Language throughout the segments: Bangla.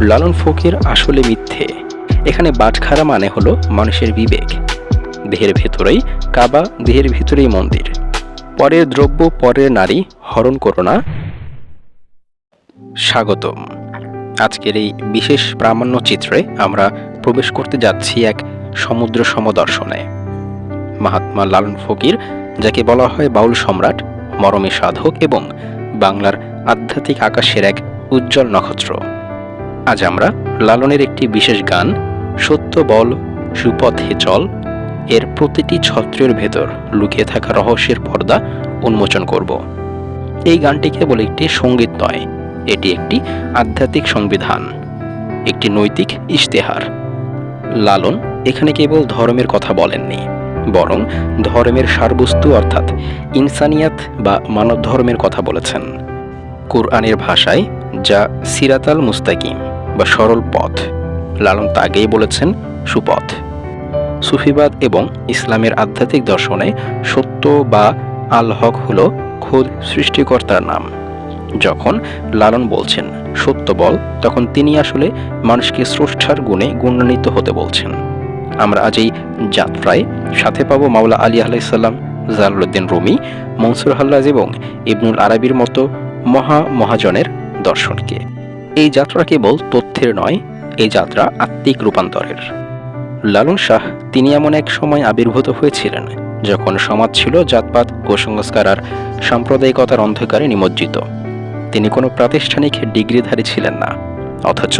লালন ফকির আসলে মিথ্যে। এখানে বাটখারা মানে হলো মানুষের বিবেক। দেহের ভেতরেই কাবা, দেহের ভেতরেই মন্দির। পরের দ্রব্য, পরের নারী, হরণ করো না। স্বাগতম। আজকের এই বিশেষ প্রামাণ্য চিত্রে আমরা প্রবেশ করতে যাচ্ছি এক সমুদ্র সমদর্শনে। মহাত্মা লালন ফকির, যাকে বলা হয় বাউল সম্রাট, মরমী সাধক এবং বাংলার আধ্যাত্মিক আকাশের এক উজ্জ্বল নক্ষত্র। আজ আমরা লালনের একটি বিশেষ গান, সত্য বল, সুপথে চল, এর প্রতিটি ছত্রের ভেতর লুকিয়ে থাকা রহস্যের পর্দা উন্মোচন করব। এই গানটি কেবল একটি সংগীত নয়, এটি একটি আধ্যাত্মিক সংবিধান, একটি নৈতিক ইশতেহার। লালন এখানে কেবল ধর্মের কথা বলেননি, বরং ধর্মের সারবস্তু অর্থাৎ ইনসানিয়াত বা মানব ধর্মের কথা বলেছেন। কোরআনের ভাষায় যা সিরাতাল মুস্তাকিম। বা সরল পথ। লালন তা আগেই বলেছেন, সুপথ। সুফিবাদ এবং ইসলামের আধ্যাত্মিক দর্শনে সত্য বা আল হক হল খোদ সৃষ্টিকর্তার নাম। যখন লালন বলছেন, সত্য বল, তখন তিনি আসলে মানুষকে স্রষ্টার গুণে গুণান্বিত হতে বলছেন। আমরা আজ এই যাত্রায় সাথে পাবো মাওলা আলী আলাইসাল্লাম জালালউদ্দিন রুমি, মনসুর হাল্লাজ এবং ইবনুল আরবির মতো মহা মহাজনের দর্শনকে। এই যাত্রা কেবল তথ্যের নয়, এই যাত্রা আত্মিক রূপান্তরের। লালন শাহ, তিনি এমন এক সময় আবির্ভূত হয়েছিলেন, যখন সমাজ ছিল জাতপাত, কুসংস্কার আর সাম্প্রদায়িকতার অন্ধকারে নিমজ্জিত। তিনি কোনো প্রাতিষ্ঠানিক ডিগ্রিধারী ছিলেন না, অথচ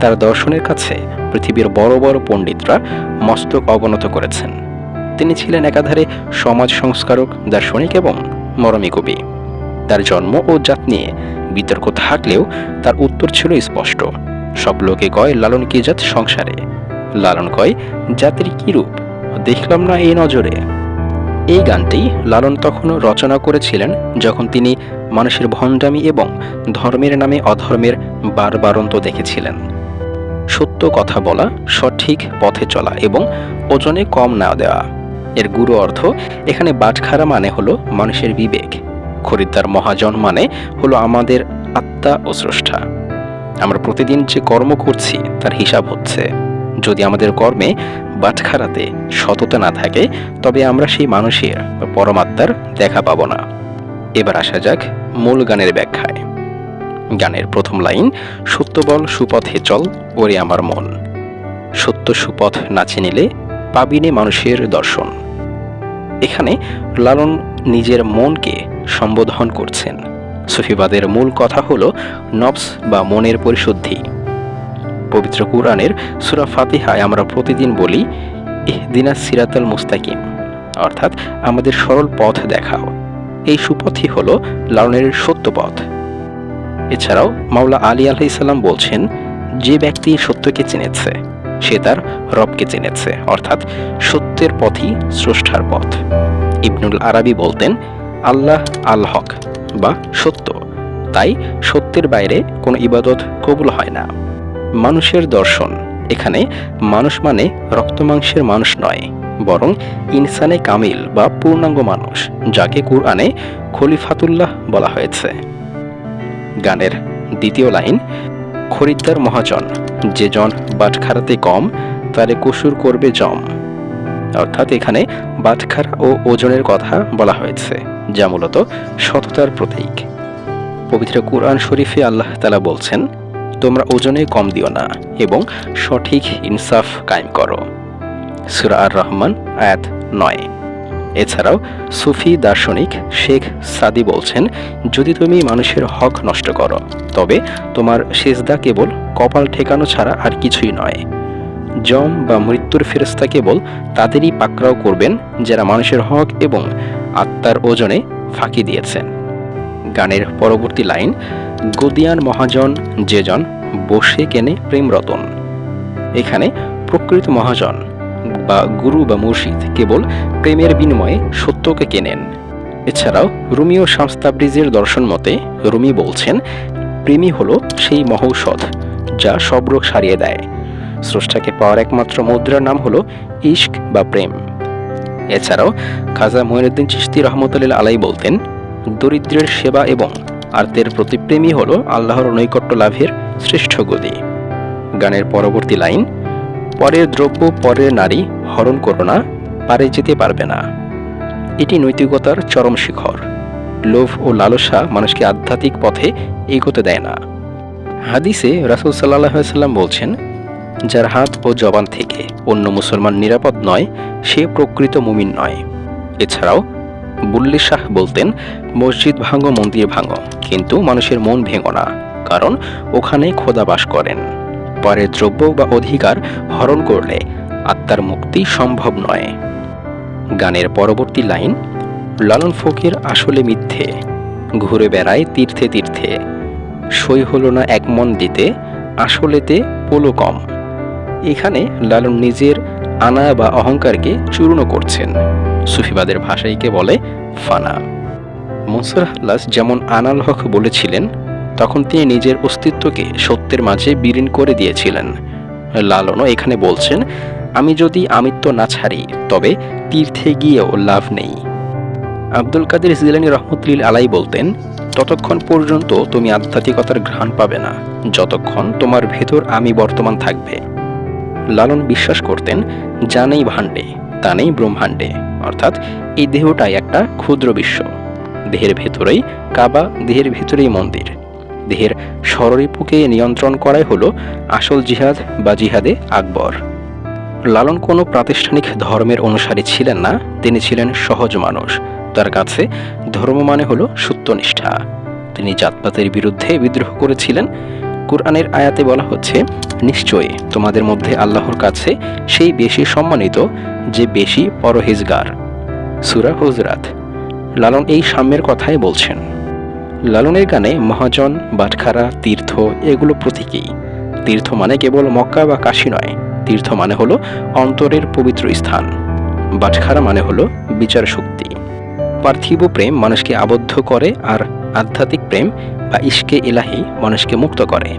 তার দর্শনের কাছে পৃথিবীর বড় বড় পণ্ডিতরা মস্তক অবনত করেছেন। তিনি ছিলেন একাধারে সমাজ সংস্কারক, দার্শনিক এবং মরমী কবি। তার জন্ম ও জাত নিয়ে বিতর্ক থাকলেও তার উত্তর ছিল স্পষ্ট। সব লোকে কয়, লালন কি জাত সংসারে? লালন কয়, জাতির কি রূপ? দেখলাম না এই নজরে। এই গানটি লালন তখনও রচনা করেছিলেন যখন তিনি মানুষের ভণ্ডামি এবং ধর্মের নামে অধর্মের বারবারন্ত দেখেছিলেন। সত্য কথা বলা, সঠিক পথে চলা এবং ওজনে কম না দেওয়া। এর গুরু অর্থ, এখানে বাটখারা মানে হলো মানুষের বিবেক। খরিদ্দার মহাজন মানে হলো আমাদের আত্মা ও স্রষ্টা। আমরা প্রতিদিন যে কর্ম করছি, তার হিসাব হচ্ছে, যদি আমাদের কর্মে বাটখারাতে সততা না থাকে, তবে আমরা সেই মানুষের বা পরমাত্মার দেখা পাব না। এবার আসা যাক মূল গানের ব্যাখ্যায়। গানের প্রথম লাইন, সত্য বল সুপথে চল, ওরে আমার মন। সত্য সুপথ না চিনিলে পাবিনে মানুষের দর্শন। এখানে লালন নিজের মনকে সম্বোধন করছেন। সুফিবাদের মূল কথা হল নবস বা মনের পরিশুদ্ধি। পবিত্র কুরআনের সুরা ফাতিহায় আমরা প্রতিদিন বলি, ইহদিনা সিরাতাল মুস্তাকিম অর্থাৎ আমাদের সরল পথ দেখাও। এই সুপথই হল লালনের সত্য পথ। এছাড়াও মাওলা আলী আলাইসাল্লাম বলছেন, যে ব্যক্তি সত্যকে চিনেছে, সে তার রবকে চিনেছে অর্থাৎ সত্যের পথই স্রষ্টার পথ। ইবনুল আরাবি বলতেন আল্লাহ আল হক বা সত্য। তাই সত্যের বাইরে কোনো ইবাদত কবুল হয় না। মানুষের দর্শন, এখানে মানুষ মানে রক্তমাংসের মানুষ নয়, বরং ইনসানে কামিল বা পূর্ণাঙ্গ মানুষ, যাকে কুরআনে খলিফাতুল্লাহ বলা হয়েছে। গানের দ্বিতীয় লাইন, খরিদ্দার মহাজন, যে জন বাটখারাতে কম, তারে কসুর করবে জম। অর্থাৎ এখানে বাটখারা ও ওজনের কথা বলা হয়েছে, যা মূলত সততার প্রতীক। পবিত্র কুরআন শরীফে আল্লাহ তালা বলছেন, তোমরা ওজনে কম দিও না এবং সঠিক ইনসাফ কায়েম করো। সুরা আর রহমান আয়াত নয়। এছাড়াও সুফি দার্শনিক শেখ সাদি বলছেন, যদি তুমি মানুষের হক নষ্ট করো, তবে তোমার সেজদা কেবল কপাল ঠেকানো ছাড়া আর কিছুই নয়। জম বা মৃত্যুর ফেরস্তা কেবল তাদেরই পাকড়াও করবেন যারা মানুষের হক এবং আত্মার ওজনে ফাঁকি দিয়েছেন। গানের পরবর্তী লাইন গদিয়ান মহাজন যেজন বসে কেনে প্রেম রতন এখানে প্রকৃত মহাজন বা গুরু বা মুর্শিদ কেবল প্রেমের বিনিময়ে সত্যকে কেনেন। এছাড়াও রুমিও শামস্তাব্রিজের দর্শন মতে রুমি বলছেন, প্রেমই হলো সেই মহৌষধ যা সব রোগ সারিয়ে দেয়। স্রষ্টাকে পাওয়ার একমাত্র মুদ্রার নাম হলো ইশক বা প্রেম। এছাড়াও খাজা মঈনুদ্দিন চিশতি রহমতুল্লাহ আলাই বলতেন, দরিদ্রের সেবা এবং আর্তের প্রতি প্রেমই হল আল্লাহর নৈকট্য লাভের শ্রেষ্ঠ গতি। গানের পরবর্তী লাইন, পরের দ্রব্য, পরের নারী হরণ করো না, পারে যেতে পারবে না। এটি নৈতিকতার চরম শিখর। লোভ ও লালসা মানুষকে আধ্যাত্মিক পথে এগোতে দেয় না। হাদিসে রাসুল সাল্লাহ সাল্লাম বলছেন যার হাত ও জবান থেকে অন্য মুসলমান নিরাপদ নয়, সে প্রকৃত মুমিন নয়। এছাড়াও বুল্লি শাহ বলতেন, মসজিদ ভাঙো মন্দির ভাঙো কিন্তু মানুষের মন ভেঙো না, কারণ ওখানে খোদা বাস করেন। পরের দ্রব্য বা অধিকার হরণ করলে আত্মার মুক্তি সম্ভব নয়। গানের পরবর্তী লাইন, লালন ফকির আসলে মিথ্যে, ঘুরে বেড়ায় তীর্থে তীর্থে, সই হলো না এক মন দিতে, আসলেতে পোলো কম। এখানে লালন নিজের আনা বা অহংকারকে চূর্ণ করছেন। সুফিবাদের ভাষাইকে বলে? ফানা। মনসুর হাল্লাস যেমন আনাল হক বলেছিলেন, তখন তিনি নিজের অস্তিত্বকে সত্যের মাঝে বিলীন করে দিয়েছিলেন। লালনও এখানে বলছেন, আমি যদি আমিত্ব না ছাড়ি, তবে তীর্থে গিয়েও লাভ নেই। আব্দুল কাদের জিলানি রহমতুল্লিল আলাই বলতেন, ততক্ষণ পর্যন্ত তুমি আধ্যাত্মিকতার ঘ্রাণ পাবে না। যতক্ষণ তোমার ভেতর আমি বর্তমান থাকবে। লালন বিশ্বাস করতেন, যা নেই ভাণ্ডে, তা নেই ব্রহ্মাণ্ডে। অর্থাৎ এই দেহটাই একটা ক্ষুদ্র বিশ্ব। দেহের ভেতরেই কাবা, দেহের ভেতরেই মন্দির। দেহের স্বররিপুকে নিয়ন্ত্রণ করাই হলো আসল জিহাদ বা জিহাদে আকবর। লালন কোনো প্রাতিষ্ঠানিক ধর্মের অনুসারী ছিলেন না, তিনি ছিলেন সহজ মানুষ। তার কাছে ধর্ম মানে হলো সত্যনিষ্ঠা। তিনি জাতপাতের বিরুদ্ধে বিদ্রোহ করেছিলেন কোরআনের আয়াতে বলা হচ্ছে, নিশ্চয়ই তোমাদের মধ্যে আল্লাহর কাছে সেই বেশি সম্মানিত যে বেশি পরহেজগার। সুরা হুজরাত। লালন এই সাম্যের কথাই বলছেন। লালনের গানে মহাজন, বাটখারা, তীর্থ এগুলো প্রতীকী। তীর্থ মানে কেবল মক্কা বা কাশি নয়, তীর্থ মানে হলো অন্তরের পবিত্র স্থান। বাটখারা মানে হলো বিচার শক্তি পার্থিব প্রেম মানুষকে আবদ্ধ করে আর আধ্যাত্মিক প্রেম বা ইশকে ইলাহি মানুষকে মুক্ত করে।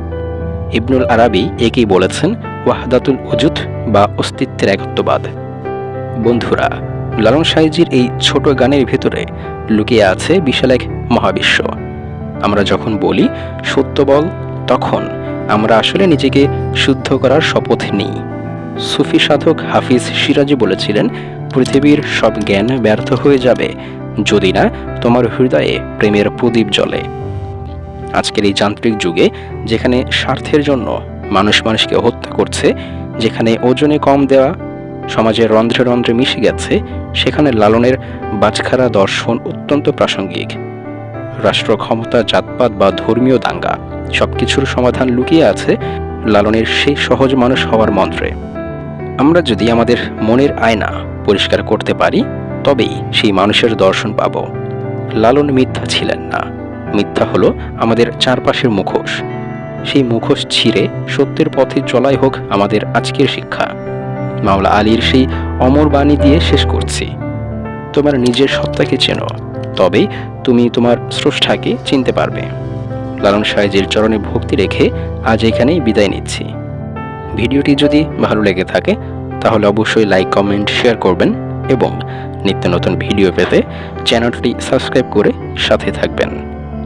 ইবনুল আরাবি একেই বলেছেন, ওয়াহদাতুল উজুদ বা অস্তিত্বের একত্ববাদ। বন্ধুরা, লালন সাইজির এই ছোট গানের ভেতরে লুকিয়ে আছে বিশাল এক মহাবিশ্ব। আমরা যখন বলি, সত্য বল, তখন আমরা আসলে নিজেকে শুদ্ধ করার শপথ নিই। সুফি সাধক হাফিজ সিরাজি বলেছিলেন, পৃথিবীর সব জ্ঞান ব্যর্থ হয়ে যাবে যদি না তোমার হৃদয়ে প্রেমের প্রদীপ জ্বলে। আজকের এই যান্ত্রিক যুগে যেখানে স্বার্থের জন্য মানুষ মানুষকে হত্যা করছে, যেখানে ওজনে কম দেওয়া সমাজের রন্ধ্রে রন্ধ্রে মিশে গেছে, সেখানে লালনের বাজখারা দর্শন অত্যন্ত প্রাসঙ্গিক। রাষ্ট্র ক্ষমতা, জাতপাত বা ধর্মীয় দাঙ্গা সবকিছুর সমাধান লুকিয়ে আছে লালনের সেই সহজ মানুষ হওয়ার মন্ত্রে। আমরা যদি আমাদের মনের আয়না পরিষ্কার করতে পারি, তবেই সেই মানুষের দর্শন পাব। লালন মিথ্যা ছিলেন না। মিথ্যা হলো আমাদের চারপাশের মুখোশ। সেই মুখোশ ছিঁড়ে সত্যের পথে চলাই হোক আমাদের আজকের শিক্ষা। মাওলা আলীর সেই অমর বাণী দিয়ে শেষ করছি। তোমার নিজের সত্তাকে চেনো তবেই তুমি তোমার স্রষ্টাকে চিনতে পারবে। লালন সাহেজের চরণে ভক্তি রেখে আজ এখানেই বিদায় নিচ্ছি। ভিডিওটি যদি ভালো লেগে থাকে, তাহলে অবশ্যই লাইক, কমেন্ট, শেয়ার করবেন এবং নিত্য নতুন ভিডিও পেতে চ্যানেলটি সাবস্ক্রাইব করে সাথে থাকবেন।